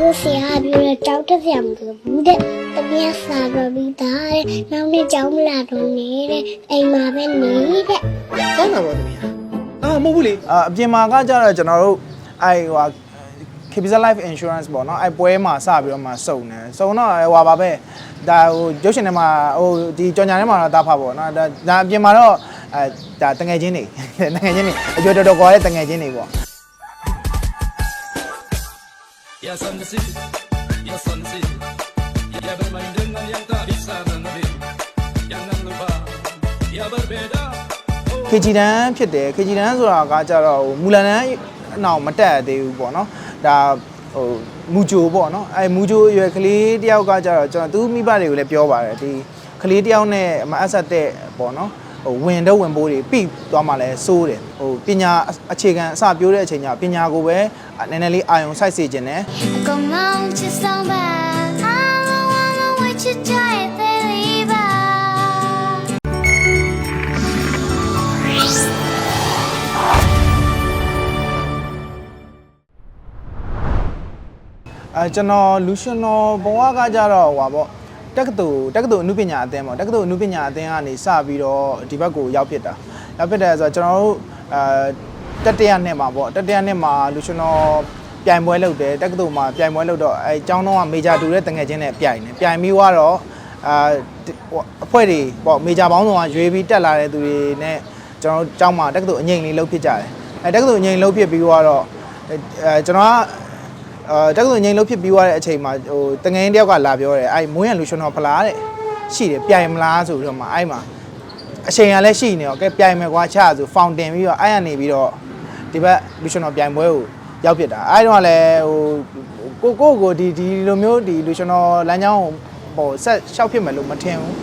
ဘုဆရာပြောတဲ့ကြောက်တဲ့ဆရာမဆိုဘူးတဲ့တမီးစာတော်ပြီးသားတဲ့နောက်နေ့ကြောင်းမလာတော့နေတဲ့အိမ်မှာပဲနေတဲ့ကောင်းတာပေါ့သမီးအာမဟုတ်ဘူးလေအာအပြင်မှာကကြတော့ကျွန်တော်တို့အဲဟို Capital Life Insurance ပေါ့နော်အဲပွဲမှာစပြီးတော့မှစုံတယ်စုံတော့ဟိုပါပဲဒါဟိုရုပ်ရှင်ထဲမှာဟိုဒီကြော်ညာထဲမှာတော့တားဖတ်ပေါ့နော်ဒါဒါအပြင်မှာတော့အဲဒါတငယ်ချင်းတွေတငယ်ချင်းတွေအကျွတ်တော်တော်ကွာတဲ့တငယ်ချင်းတွေပေါ့ Ya sansi, ya sansi, ya bermain dengan yang tak bisa mengerti. Jangan lupa, ya berbeda. Oh. ခေဂျီတန်းဖြစ်တယ်ခေဂျီတန်းဆိုတာကကြတော့ဟိုမူလန်တန်းအနောက်မတက်သေးဘူးပေါ့နော်ဒါဟိုမူဂျိုပေါ့နော်အဲမူဂျိုအရွယ်ကလေးတယောက်ကကြတော့ကျွန်တော်သူမိဘတွေကိုလည်းပြောပါတယ်ဒီကလေးတယောက်နဲ့မအပ်ဆက်တဲ့ပေါ့နော် ဟိုဝင်တော့ဝင်ပိုးတွေပြီးသွားမှလည်းစိုးတယ်ဟိုပညာအခြေခံအစပြိုးတဲ့အချိန်ကျပညာကိုပဲနည်းနည်းလေးအာယုံစိုက်စေခြင်းနဲ့အကောင်မောင်ချစ်ဆောင်ပါအားလုံးအားလုံးဝချစ်ကြတဲ့လေးပါအဲကျွန်တော်လူရှင်တော်ဘဝကကြတော့ဟိုပါပေါ့ တက္ကသိုလ်တက္ကသိုလ်အနုပညာအသင်းပေါ့တက္ကသိုလ်အနုပညာအသင်းကနေစပြီးတော့ဒီဘက်ကိုရောက်ဖြစ်တာရောက်ဖြစ်တယ်ဆိုတော့ကျွန်တော်တို့အဲတတရနှစ်မှာပေါ့တတရနှစ်မှာလူရှင်တော်ပြိုင်ပွဲလုပ်တယ်တက္ကသိုလ်မှာပြိုင်ပွဲလုပ်တော့အဲကျောင်းတော်ကမေဂျာတူတဲ့တငယ်ချင်းနဲ့ပြိုင်တယ်ပြိုင်ပြီးတော့အာအဖွဲ့တွေပေါ့မေဂျာဘောင်းဆောင်ကရွေးပြီးတက်လာတဲ့သူတွေနဲ့ကျွန်တော်တို့ကျောင်းမှာတက္ကသိုလ်အငိမ့်လေးလုပ်ဖြစ်ကြတယ်အဲတက္ကသိုလ်အငိမ့်လုပ်ဖြစ်ပြီးတော့အဲကျွန်တော်က အာတက္ကသိုလ်ငိန်လို့ဖြစ်ပြီးသွားတဲ့အချိန်မှာဟိုတငယ်တယောက်ကလာပြောတယ်အဲ့မွေးရလူရှင်တော်ဖလားတဲ့ရှိတယ်ပြိုင်မလားဆိုပြီးတော့မှအဲ့မှာအချိန်ကလည်းရှိနေတော့ကဲပြိုင်မယ်ကွာချဆိုဖောင်တင်ပြီးတော့အဲ့ရနေပြီးတော့ဒီဘက်လူရှင်တော်ပြိုင်ပွဲကိုရောက်ဖြစ်တာအဲ့တော့လည်းဟိုကိုကိုကိုဒီဒီလိုမျိုးဒီလူရှင်တော်လမ်းကြောင်းဟိုဆက်လျှောက်ဖြစ်မယ်လို့မထင်ဘူး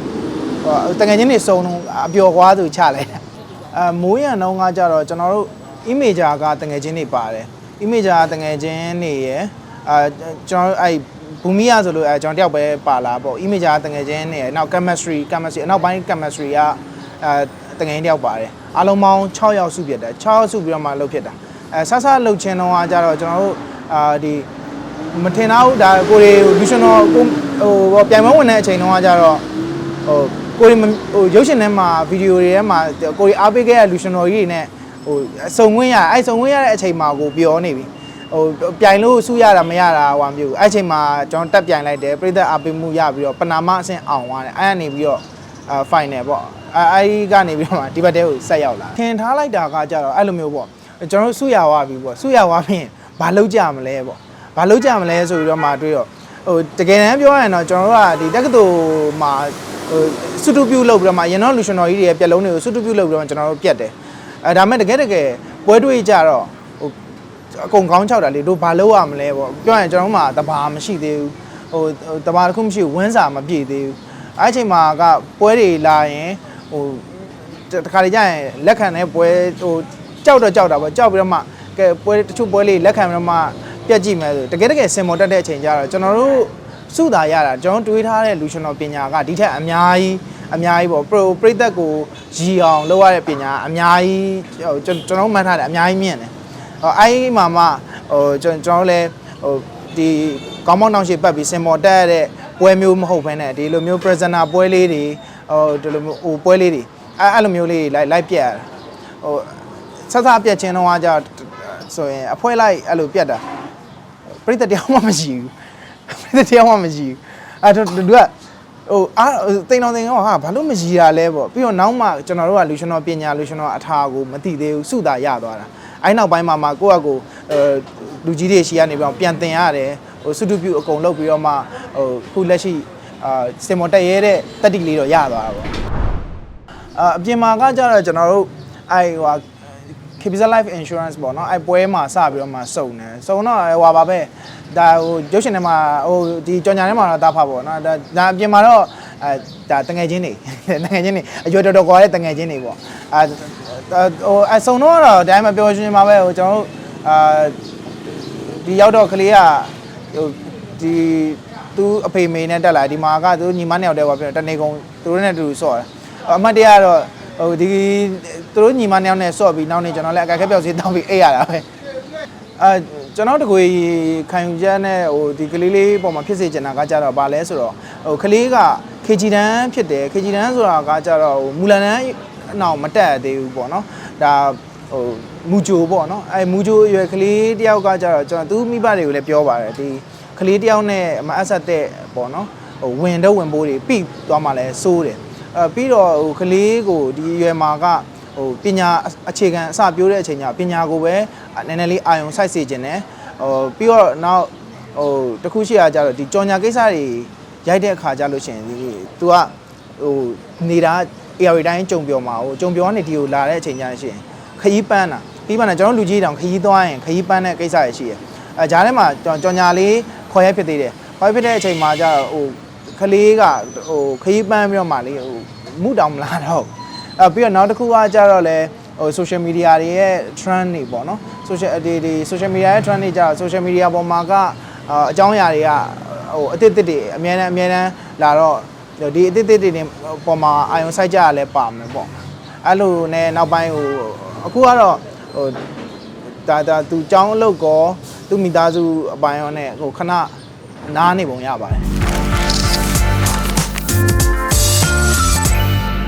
ဟိုတငယ်ချင်းတွေစုံတော့အပျော်ကွာဆိုချလိုက်တာအဲမိုးရံတော့ကကြတော့ကျွန်တော်တို့ imager ကတငယ်ချင်းတွေပါတယ် imager တငယ်ချင်းတွေရယ်အာကျွန်တော်အဲ့ဘူမီယာဆိုလို့အဲကျွန်တော်တယောက်ပဲပါလာပေါ့ imager တငယ်ချင်းတွေရယ်နောက် chemistry chemistry အနောက်ပိုင်း chemistry ကအဲတငယ်ချင်းတယောက်ပါတယ်အားလုံးပေါင်း6ယောက်စုဖြစ်တယ်6ယောက်စုပြီးတော့မှလုပ်ဖြစ်တာအဲဆဆလှုပ်ချင်းတော့ကကြတော့ကျွန်တော်တို့အာဒီမထင်တော့ဘူးဒါကိုရီလူရှင်တော်ကိုဟိုပြိုင်ပွဲဝင်တဲ့အချိန်တုန်းကကြတော့ဟိုကိုရီမဟိုရုပ်ရှင်ထဲမှာဗီဒီယိုတွေထဲမှာကိုရီအားပေးခဲ့တဲ့လူရှင်တော်ကြီးတွေနဲ့ ဟိုစုံဝင်ရအဲ့စုံဝင်ရတဲ့အချိန်မှာကိုပြောနေပြီဟိုပြိုင်လို့စုရတာမရတာဟိုမျိုးအဲ့အချိန်မှာကျွန်တော်တက်ပြိုင်လိုက်တယ်ပြည်သက်အားပေးမှုရပြီးတော့ပနာမအဆင့်အောင်သွားတယ်အဲ့ကနေပြီးတော့အာ final ပေါ့အဲအဲ့ကနေပြီးတော့မှဒီဘက်တဲကိုဆက်ရောက်လာခင်ထားလိုက်တာကကြတော့အဲ့လိုမျိုးပေါ့ကျွန်တော်တို့စုရသွားပြီပေါ့စုရသွားပြီးရင်ဘာလုပ်ကြမလဲပေါ့ဘာလုပ်ကြမလဲဆိုပြီးတော့မှတွေးတော့ဟိုတကယ်တမ်းပြောရရင်တော့ကျွန်တော်တို့ကဒီတက္ကသိုလ်မှာဟိုစုတူပြုလုပ်ပြီးတော့မှရန်တော့လူရှင်တော်ကြီးတွေရဲ့ပြက်လုံးတွေကိုစုတူပြုလုပ်ပြီးတော့ကျွန်တော်တို့ပြက်တယ် အဲဒါမဲ့တကယ်တကယ်ပွဲတွေးကြတော့ဟိုအကုန်ကောင်းချောက်တာလေတို့ဘာလုပ်ရမလဲပေါ့ပြောရင်ကျွန်တော်တို့မှာတဘာမရှိသေးဘူးဟိုဟိုတဘာတစ်ခုမရှိဘူးဝန်းစာမပြည့်သေးဘူးအဲ့အချိန်မှာကပွဲတွေလာရင်ဟိုတခါလေကြာရင်လက်ခံတဲ့ပွဲဟိုကြောက်တော့ကြောက်တာပေါ့ကြောက်ပြီးတော့မှကဲပွဲတချို့ပွဲလေးလက်ခံပြီးတော့မှပြက်ကြည့်မယ်ဆိုတကယ်တကယ်စင်မော်တက်တဲ့အချိန်ကျတော့ကျွန်တော်တို့စုတာရတာကျွန်တော်တွေးထားတဲ့လူရှင်တော်ပညာကဒီထက်အများကြီး အများကြီးပေါ့ပရိုပရိသတ်ကိုရည်အောင်လုပ်ရတဲ့ပညာအများကြီးဟိုကျွန်တော်တို့မှတ်ထားတယ်အများကြီးမြင့်တယ်ဟိုအဲ့ဒီမှာမှဟိုကျွန်ကျွန်တော်တို့လည်းဟိုဒီကောင်းမောင်းတောင်ရှိပတ်ပြီးစင်မော်တက်ရတဲ့ပွဲမျိုးမဟုတ်ဘဲနဲ့ဒီလိုမျိုး presenter ပွဲလေးတွေဟိုဒီလိုမျိုးဟိုပွဲလေးတွေအဲ့အဲ့လိုမျိုးလေးလိုက်လိုက်ပြက်ရတာဟိုဆက်ဆက်ပြက်ချင်းတော့ကကြာဆိုရင်အဖွဲလိုက်အဲ့လိုပြက်တာပြိတ္တတရားမှမရှိဘူးပြိတ္တတရားမှမရှိဘူးအဲ့တော့သူက ဟိုအာတိန်တော်တိန်တော်ဟာဘာလို့မကြီးတာလဲပေါ့ပြီးတော့နောက်မှကျွန်တော်တို့ကလူရှင်တော်ပညာလူရှင်တော်အထာကိုမသိသေးဘူးစုတာရသွားတာအဲ့နောက်ပိုင်းမှာမှကိုယ့်အကိုအဲလူကြီးတွေရှိကနေပြီးတော့ပြန်တင်ရတယ်ဟိုစုတုပြုအကုန်လုပ်ပြီးတော့မှဟိုခုလက်ရှိအာစင်မော်တက်ရဲတဲ့တက်တီလေးတော့ရသွားတာပေါ့အာအပြင်မှာကကြတော့ကျွန်တော်တို့အဲ့ဟို ဟာ Capital Life Insurance ပေါ့နော်အဲ့ပွဲမှာစပြီးတော့မှစုံတယ်စုံတော့ဟိုပါပဲဒါဟိုရုပ်ရှင်ထဲမှာဟိုဒီကြော်ညာထဲမှာတော့တားဖတ်ပေါ့နော်ဒါဒါအပြင်မှာတော့အဲဒါတငယ်ချင်းတွေတငယ်ချင်းတွေအရွယ်တော်တော်ကွာတဲ့တငယ်ချင်းတွေပေါ့အဲဟိုအစုံတော့တော့ဒါမှမပြောရှင်းပါပဲဟိုကျွန်တော်တို့အာဒီရောက်တော့ကလေးကဟိုဒီသူအဖေမေနဲ့တက်လာဒီမှာကသူညီမနှစ်ယောက်တည်းပါပြန်တနေကုန်သူတို့နဲ့အတူတူဆော့တယ်အမတ်တရားကတော့ ဟိုဒီသူတို့ညီမနှစ်ယောက်နဲ့ဆော့ပြီးနောက်နေ့ကျွန်တော်လည်းအကက်ခဲပြောက်စီတောင်းပြီးအိတ်ရတာပဲအဲကျွန်ကျွန်တော်တကွေခံယူချက်နဲ့ဟိုဒီကလေးလေးပုံမှာဖြစ်စေချင်တာကကြတော့ဗာလဲဆိုတော့ဟိုကလေးက KG တန်းဖြစ်တယ် KG တန်းဆိုတာကကြတော့ဟိုမူလန်တန်းအနောက်မတက်သေးဘူးပေါ့နော်ဒါဟိုမူဂျိုပေါ့နော်အဲမူဂျိုအရွယ်ကလေးတယောက်ကကြတော့ကျွန်တော်သူမိဘတွေကိုလည်းပြောပါတယ်ဒီကလေးတယောက်နဲ့မအပ်ဆက်တဲ့ပေါ့နော်ဟိုဝင်တော့ဝင်ပိုးတွေပြီးသွားမှလည်းစိုးတယ် အဲပြီးတော့ဟိုကလေးကိုဒီအရွယ်မှာကဟိုပညာအခြေခံအစပြိုးတဲ့အချိန်ကျပညာကိုပဲနည်းနည်းလေးအာယုံစိုက်စေခြင်းနဲ့ဟိုပြီးတော့နောက်ဟိုတခုရှိရကြတော့ဒီကြော်ညာကိစ္စတွေရိုက်တဲ့အခါကျလို့ရှိရင်ဒီ तू ကဟိုနေတာ AR တိုင်းကြုံပြောမှာဟိုကြုံပြောကနေဒီကိုလာတဲ့အချိန်ကျရင်ရှိရင်ခရီးပန်းတာခရီးပန်းတာကျွန်တော်လူကြီးတောင်ခရီးသွားရင်ခရီးပန်းတဲ့ကိစ္စရရှိရအဲဂျားထဲမှာကြော်ညာလေးခေါ်ရဖြစ်သေးတယ်ခေါ်ရဖြစ်တဲ့အချိန်မှာကျတော့ဟို ကလေးကဟိုခရီးပန်းပြီးတော့မှလေဟိုမှုတောင်မလာတော့အဲပြီးတော့နောက်တစ်ခုကကြတော့လဲဟို social media တွေရဲ့ trend တွေပေါ့နော် social ဒီဒီ social media ရဲ့ trend တွေကြတော့ social media ပေါ်မှာကအာအကြောင်းအရာတွေကဟိုအသစ်အသစ်တွေအများနဲ့အများနဲ့လာတော့ဒီအသစ်အသစ်တွေနေပေါ်မှာအာယုံစိုက်ကြရလဲပါမယ်ပေါ့အဲ့လိုနဲ့နောက်ပိုင်းဟိုအခုကတော့ဟိုဒါဒါသူចောင်းအလုပ်ကောသူမိသားစုအပိုင်းရောနဲ့ဟိုခဏနားနေပုံရပါတယ်